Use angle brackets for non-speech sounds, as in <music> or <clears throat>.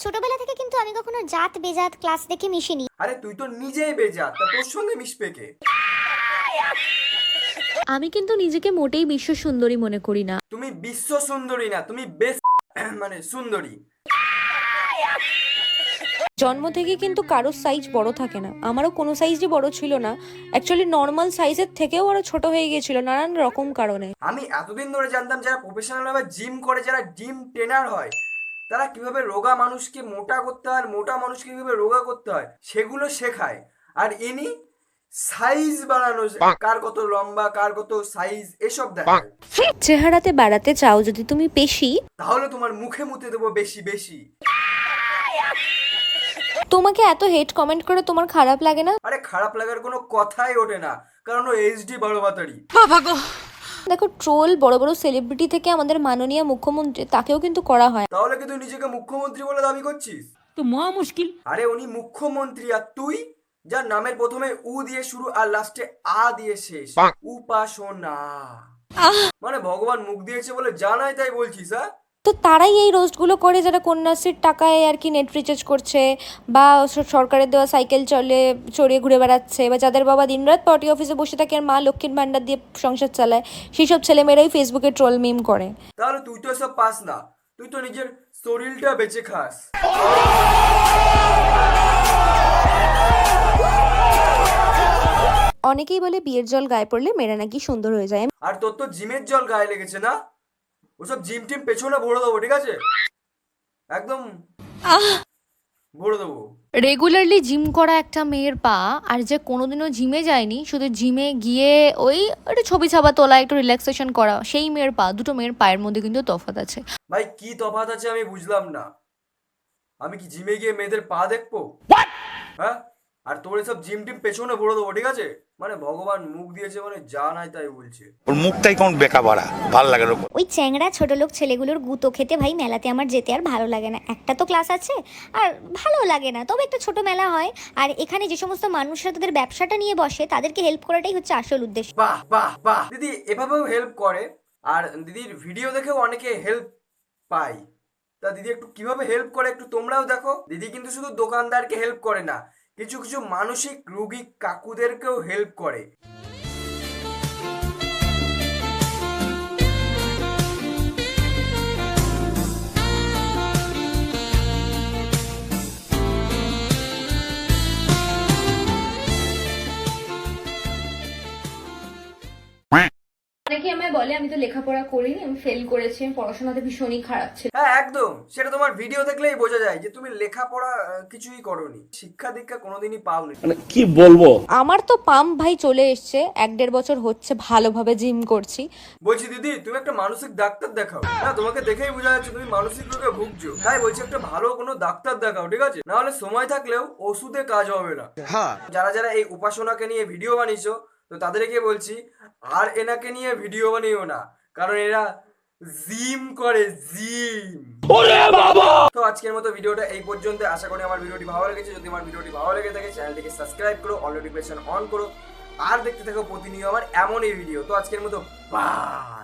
ছোটবেলা থেকে কিন্তু আমি কখনো জাত বেজাত ক্লাস দেখে মিশিনি। আরে তুই তো নিজেই বেজাত তা তোর সঙ্গে মিশবে কে? আমি কিন্তু নিজেকে মোটেই বিশ্ব সুন্দরী মনে করি না। তুমি বিশ্ব সুন্দরী না তুমি বেশ <clears throat> মানে সুন্দরী। জন্ম থেকে কিন্তু কারোর সাইজ বড় থাকে না। আমারও কোনো সাইজই বড় ছিল না। অ্যাকচুয়ালি নর্মাল সাইজের থেকেও আরও ছোট হয়ে গিয়েছিল নানান রকম কারণে। আমি এতদিন ধরে জানতাম যারা প্রফেশনাল ভাবে জিম করে যারা জিম ট্রেনার হয় তারা কীভাবে রোগা মানুষকে মোটা করতে হয় আর মোটা মানুষকে কীভাবে রোগা করতে হয় সেগুলো শেখায়। আর ইনি সাইজ বাড়ানো কার কত লম্বা কার কত সাইজ এসব দেখায়। চেহারাতে বাড়াতে চাও যদি তুমি পেশি। তাহলে তোমার মুখে মুতে দেবো বেশি বেশি। তোমাকে এত হেট কমেন্ট করে তোমার খারাপ লাগে না? আরে খারাপ লাগার কোনো কথাই ওঠে না কারণ ও এইচডি বড় বাতারি। দেখো ট্রোল বড় বড় সেলিব্রিটি থেকে আমাদের মাননীয় মুখ্যমন্ত্রী তাকেও কিন্তু করা হয়। তাহলে কি তুই নিজেকে মুখ্যমন্ত্রী বলে দাবি করছিস? তো মহা মুশকিল। আরে উনি মুখ্যমন্ত্রী আর তুই যার নামের প্রথমে উ দিয়ে শুরু আর লাস্টে আ দিয়ে শেষ। উপাসনা। মানে ভগবান মুখ দিয়েছে বলে জানাই তাই বলছিস হ্যাঁ? তো তারাই এই রোস্টগুলো করে যারা কন্যাশ্রীর টাকায় আর কি নেট রিচার্জ করছে বা সরকারের দেওয়া সাইকেল চলে চড়িয়ে ঘুরে বেড়াচ্ছে বা যাদের বাবা দিনরাত পার্টি অফিসে বসে থাকে আর মা লক্ষ্মীর ভান্ডার দিয়ে সংসার চালায় সেই সব ছেলেমেয়েরাই ফেসবুকে ট্রোল মিম করে। তাহলে তুই তো এসব পাস না। তুই তো নিজের শরীরটা বেঁচে খাস। অনেকেই বলে বিয়ের জল গায়ে পড়লে মেয়েরা নাকি সুন্দর হয়ে যায়। আর তোর তো জিমের জল গায়ে লেগেছে না? ওসব জিম টিম পেছনে ভরে দেবো ঠিক আছে? একদম ভরে দেবো। রেগুলারলি জিম করা একটা মেয়ের পা আর যে কোনোদিনও জিমে যায়নি শুধু জিমে গিয়ে ওই একটু ছবি ছাপা তোলা একটু রিল্যাক্সেশন করা সেই মেয়ের পা দুটো মেয়ের পায়ের মধ্যে কিন্তু তফাত আছে। ভাই কি তফাত আছে আমি বুঝলাম না। আমি কি জিমে গিয়ে মেয়েদের পা দেখব? হ্যাঁ? আর তোর এসব জিম টিম পেছনে ভরে দেবো ঠিক আছে? মানে ভগবান মুখ দিয়েছে মানে যা নাই তাই বলছে। ওর মুখটাই কেমন বেকা বাড়া ভালো লাগে না ওই চ্যাংড়া ছোট লোক ছেলেগুলোর গুঁতো খেতে ভাই মেলাতে আমার যেতে আর ভালো লাগে না। একটা তো ক্লাস আছে আর ভালো লাগে না তবে একটা ছোট মেলা হয়। আর এখানে যে সমস্ত মানুষরা তাদের ব্যবসাটা নিয়ে বসে তাদেরকে হেল্প করাটাই হচ্ছে আসল উদ্দেশ্য। বাহ বাহ বাহ। দিদি এভাবেও হেল্প করে। আর দিদির ভিডিও দেখেও অনেকে হেল্প পায়। তা দিদি একটু কীভাবে হেল্প করে একটু তোমরাও দেখো। দিদি কিন্তু শুধু দোকানদারকে হেল্প করে না কিছু কিছু মানসিক রোগী কাকুদেরকেও হেল্প করে। আমায় বলে আমি তো লেখাপড়া করিনি আমি ফেল করেছি পড়াশোনাতে ভীষণই খারাপ ছিল হ্যাঁ একদম। সেটা তোমার ভিডিও দেখলেই বোঝা যায় যে তুমি লেখাপড়া কিছুই করনি। শিক্ষা দীক্ষা কোনোদিনই পাওনি। মানে কি বলব? আমার তো পাম্প ভাই চলে এসছে এক দেড় বছর হচ্ছে ভালোভাবে জিম করছি। বলছি দিদি তুমি একটা মানসিক ডাক্তার দেখাও। না তোমাকে দেখেই বোঝা যাচ্ছে তুমি মানসিক রোগে ভুগছো। তাই বলছি একটা ভালো কোনো ডাক্তার দেখাও ঠিক আছে? না হলে সময় থাকলেও ওষুধে কাজ হবে না। হ্যাঁ। যারা যারা এই উপাসনাকে নিয়ে ভিডিও বানিয়েছো তো তাদেরকে বলছি আর এনাকে নিয়ে ভিডিও বানিও না কারণ এরা জিম করে জিম তো আজকের মতো ভিডিওটা এই পর্যন্ত। আশা করি আমার ভিডিওটি ভালো লেগেছে। যদি আমার ভিডিওটি ভালো লেগে থাকে চ্যানেলটিকে সাবস্ক্রাইব করো অল নোটিফিকেশন অন করো। আর দেখতে থাকো প্রতিনিয়ত আমার এমনই ভিডিও তো আজকের মতো বাই